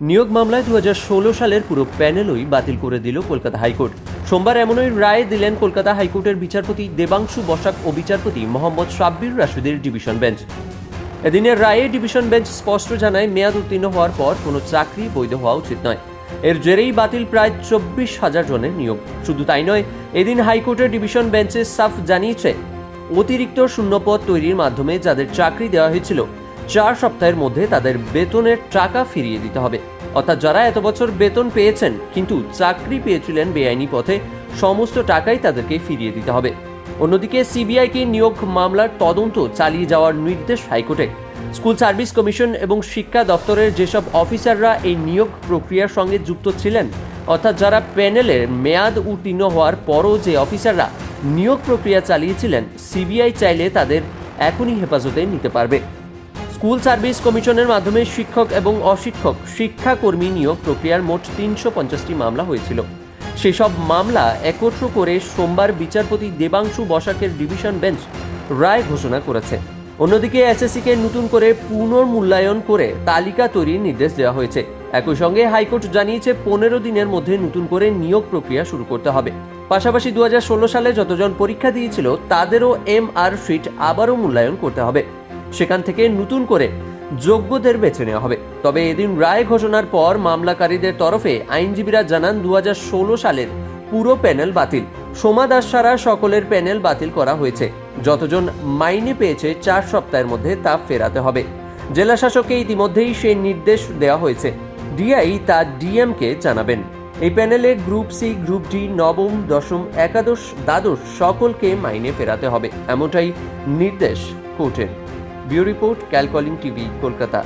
নিয়োগ মামলায় দু হাজার ষোলো সালের পুরো প্যানেলই বাতিল করে দিল কলকাতা হাইকোর্ট। সোমবার এমনই রায় দিলেন কলকাতা হাইকোর্টের বিচারপতি দেবাংশু বসাক ও বিচারপতি মোহাম্মদ সাব্বির রাশিদের ডিভিশন বেঞ্চ। এদিনের রায়ে ডিভিশন বেঞ্চ স্পষ্ট জানায়, মেয়াদ উত্তীর্ণ হওয়ার পর কোনো চাকরি বৈধ হওয়া উচিত নয়। এর জেরেই বাতিল প্রায় চব্বিশ হাজার জনের নিয়োগ। শুধু তাই নয়, এদিন হাইকোর্টের ডিভিশন বেঞ্চে সাফ জানিয়েছে, অতিরিক্ত শূন্যপদ তৈরির মাধ্যমে যাদের চাকরি দেওয়া হয়েছিল চার সপ্তাহের মধ্যে তাদের বেতনের টাকা ফিরিয়ে দিতে হবে। অর্থাৎ যারা এত বছর বেতন পেয়েছেন, কিন্তু চাকরি পেয়েছিলেন বেআইনি পথে, সমস্ত টাকাই তাদেরকে ফিরিয়ে দিতে হবে। অন্যদিকে সিবিআইকে নিয়োগ মামলার তদন্ত চালিয়ে যাওয়ার নির্দেশ হাইকোর্টে। স্কুল সার্ভিস কমিশন এবং শিক্ষা দপ্তরের যেসব অফিসাররা এই নিয়োগ প্রক্রিয়ার সঙ্গে যুক্ত ছিলেন, অর্থাৎ যারা প্যানেলের মেয়াদ উত্তীর্ণ হওয়ার পরও যে অফিসাররা নিয়োগ প্রক্রিয়া চালিয়েছিলেন, সিবিআই চাইলে তাদের এখনই হেফাজতে নিতে পারবে। স্কুল সার্ভিস কমিশনের মাধ্যমে শিক্ষক এবং অশিক্ষক শিক্ষাকর্মী নিয়োগ প্রক্রিয়ার মোট তিনশো পঞ্চাশটি মামলা হয়েছিল। সেসব মামলা একত্র করে সোমবার বিচারপতি দেবাংশু বসাকের ডিভিশন বেঞ্চ রায় ঘোষণা করেছে। অন্যদিকে এসএসসিকে নতুন করে পুনর্মূল্যায়ন করে তালিকা তৈরির নির্দেশ দেওয়া হয়েছে। একই সঙ্গে হাইকোর্ট জানিয়েছে পনেরো দিনের মধ্যে নতুন করে নিয়োগ প্রক্রিয়া শুরু করতে হবে। পাশাপাশি দু হাজার ষোলো সালে যতজন পরীক্ষা দিয়েছিল, তাদেরও এম আর শিট আবারও মূল্যায়ন করতে হবে। সেখান থেকে নতুন করে যোগ্যদের বেছে নেওয়া হবে। তবে এদিন রায় ঘোষণার পর মামলাকারীদের তরফে আইনজীবীরা জানান দু হাজার ষোলো সালের পুরো প্যানেল বাতিল। সোমা দাস ছাড়া সকলের প্যানেল বাতিল করা হয়েছে। যতজন মাইনে পেয়েছে চার সপ্তাহের মধ্যে তা ফেরাতে হবে। জেলা শাসককে ইতিমধ্যেই সেই নির্দেশ দেওয়া হয়েছে। ডিআই তা ডিএমকে জানাবেন। এই প্যানেলে গ্রুপ সি, গ্রুপ ডি, নবম, দশম, একাদশ, দ্বাদশ সকলকে মাইনে ফেরাতে হবে, এমনটাই নির্দেশ কোর্টের। Bureau report ক্যালকলিং TV Kolkata